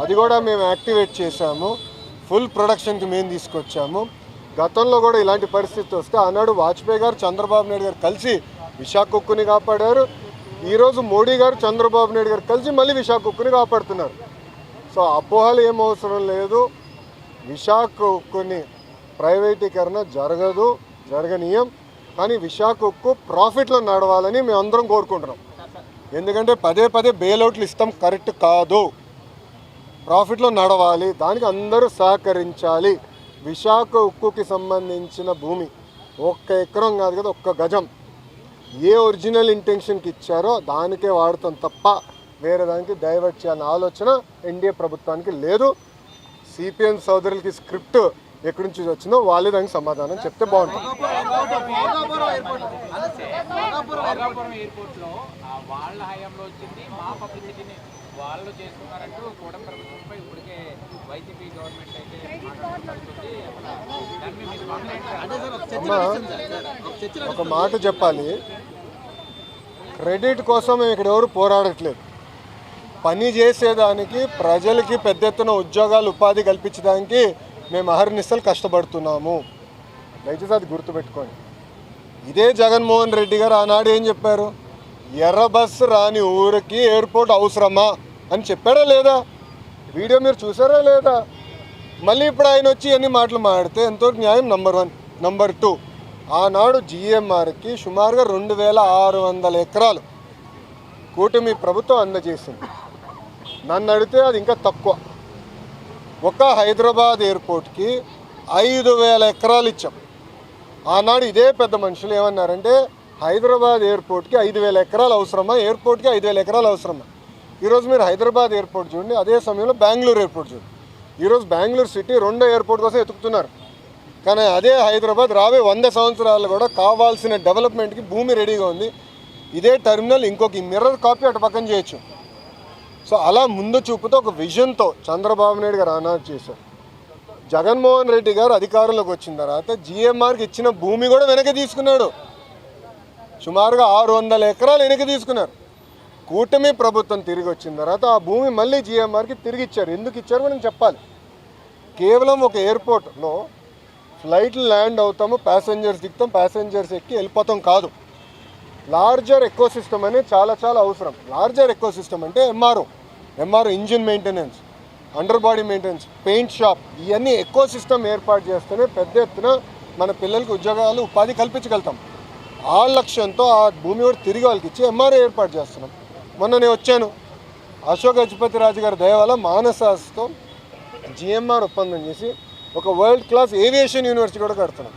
అది కూడా మేము యాక్టివేట్ చేశాము. ఫుల్ ప్రొడక్షన్కి మేము తీసుకొచ్చాము. గతంలో కూడా ఇలాంటి పరిస్థితి వస్తే ఆనాడు వాజ్పేయి గారు చంద్రబాబు నాయుడు గారు కలిసి విశాఖ కుక్కుని కాపాడారు. ఈరోజు మోడీ గారు చంద్రబాబు నాయుడు గారు కలిసి మళ్ళీ విశాఖ కుక్కుని కాపాడుతున్నారు. సో అపోహలు ఏం అవసరం లేదు. విశాఖ ఉక్కుని ప్రైవేటీకరణ జరగదు జరగనీయం. కానీ విశాఖ ఉక్కు ప్రాఫిట్లో నడవాలని మేము అందరం కోరుకుంటున్నాం. ఎందుకంటే పదే పదే బెయిల్అవుట్లు ఇస్తాం. కరెక్ట్ కాదు. ప్రాఫిట్లో నడవాలి దానికి అందరూ సహకరించాలి. విశాఖ ఉక్కుకి సంబంధించిన భూమి ఒక్క ఎకరం కాదు కదా ఒక్క గజం. ఏ ఒరిజినల్ ఇంటెన్షన్కి ఇచ్చారో దానికే వాడతాం తప్ప వేరే దానికి డైవర్ట్ చేయాలన్న ఆలోచన ఎన్డీఏ ప్రభుత్వానికి లేదు. సిపిఎం సోదరులకి స్క్రిప్ట్ ఎక్కడి నుంచి వచ్చిందో వాళ్ళే దానికి సమాధానం చెప్తే బాగుంటుంది. వాళ్ళ హయాంలో వచ్చింది మా పబ్లిసిటీని వాళ్ళు చేసుకున్నారంటూ కూటమి ప్రభుత్వంపై ఇప్పటికే వైసీపీ గవర్నమెంట్ అయితే మాట్లాడుతుంది ఒక మాట చెప్పాలి. క్రెడిట్ కోసం మేము ఇక్కడ ఎవరు పోరాడట్లేదు. పని చేసేదానికి ప్రజలకి పెద్ద ఎత్తున ఉద్యోగాలు ఉపాధి కల్పించడానికి మేము అహర్నిశలు కష్టపడుతున్నాము. దయచేసి అది గుర్తుపెట్టుకోండి. ఇదే జగన్మోహన్ రెడ్డి గారు ఆనాడు ఏం చెప్పారు? ఎర్ర బస్సు రాని ఊరికి ఎయిర్పోర్ట్ అవసరమా అని చెప్పారా లేదా? వీడియో మీరు చూసారా లేదా? మళ్ళీ ఇప్పుడు ఆయన వచ్చి అన్ని మాటలు మాడితే ఎంతో న్యాయం నంబర్ వన్. Number two. ఆనాడు జిఎంఆర్కి సుమారుగా రెండు వేల ఆరు వందల ఎకరాలు కూటమి ప్రభుత్వం అందజేసింది. నన్ను అడిగితే అది ఇంకా తక్కువ. ఒక హైదరాబాద్ ఎయిర్పోర్ట్కి ఐదు వేల ఎకరాలు ఇచ్చాం. ఆనాడు ఇదే పెద్ద మనుషులు ఏమన్నారంటే హైదరాబాద్ ఎయిర్పోర్ట్కి ఐదు వేల ఎకరాలు అవసరమా? ఎయిర్పోర్ట్కి ఐదు వేల ఎకరాలు అవసరమా? ఈరోజు మీరు హైదరాబాద్ ఎయిర్పోర్ట్ చూడండి అదే సమయంలో బెంగళూరు ఎయిర్పోర్ట్ చూడండి. ఈరోజు బెంగళూరు సిటీ రెండో ఎయిర్పోర్ట్ కోసం ఎతుకుతున్నారు కానీ అదే హైదరాబాద్ రాబోయే వంద సంవత్సరాలు కూడా కావాల్సిన డెవలప్మెంట్కి భూమి రెడీగా ఉంది. ఇదే టెర్మినల్ ఇంకొక మిర్రర్ కాపీ అటు పక్కన చేయొచ్చు. సో అలా ముందు చూపుతో ఒక విజన్తో చంద్రబాబు నాయుడు గారు అనౌన్స్ చేశారు. జగన్మోహన్ రెడ్డి గారు అధికారంలోకి వచ్చిన తర్వాత జిఎంఆర్కి ఇచ్చిన భూమి కూడా వెనక్కి తీసుకున్నాడు. సుమారుగా ఆరు వందల ఎకరాలు వెనక్కి తీసుకున్నారు. కూటమి ప్రభుత్వం తిరిగి వచ్చిన తర్వాత ఆ భూమి మళ్ళీ జిఎంఆర్కి తిరిగి ఇచ్చారు. ఎందుకు ఇచ్చారు మనం చెప్పాలి. కేవలం ఒక ఎయిర్పోర్ట్లో ఫ్లైట్లు ల్యాండ్ అవుతాము ప్యాసింజర్స్ దిగుతాం ప్యాసింజర్స్ ఎక్కి వెళ్ళిపోతాం కాదు. లార్జర్ ఎకో సిస్టమ్ అనేది చాలా చాలా అవసరం. లార్జర్ ఎకో సిస్టమ్ అంటే MRO MRO engine maintenance under body maintenance paint shop ఇవన్నీ ఎకో సిస్టమ్ ఏర్పాటు చేస్తేనే పెద్ద ఎత్తున మన పిల్లలకి ఉద్యోగాలు ఉపాధి కల్పించగలుగుతాం. ఆ లక్ష్యంతో ఆ భూమి కూడా తిరిగి వాళ్ళకి ఇచ్చి ఎంఆర్ఓ ఏర్పాటు చేస్తున్నాం. మొన్న నేను వచ్చాను. అశోక్ గజపతి రాజు గారి దయవల్ల మానసాస్తో జిఎంఆర్ ఒప్పందం చేసి ఒక వరల్డ్ క్లాస్ ఏవియేషన్ యూనివర్సిటీ కూడా కడుతున్నాం.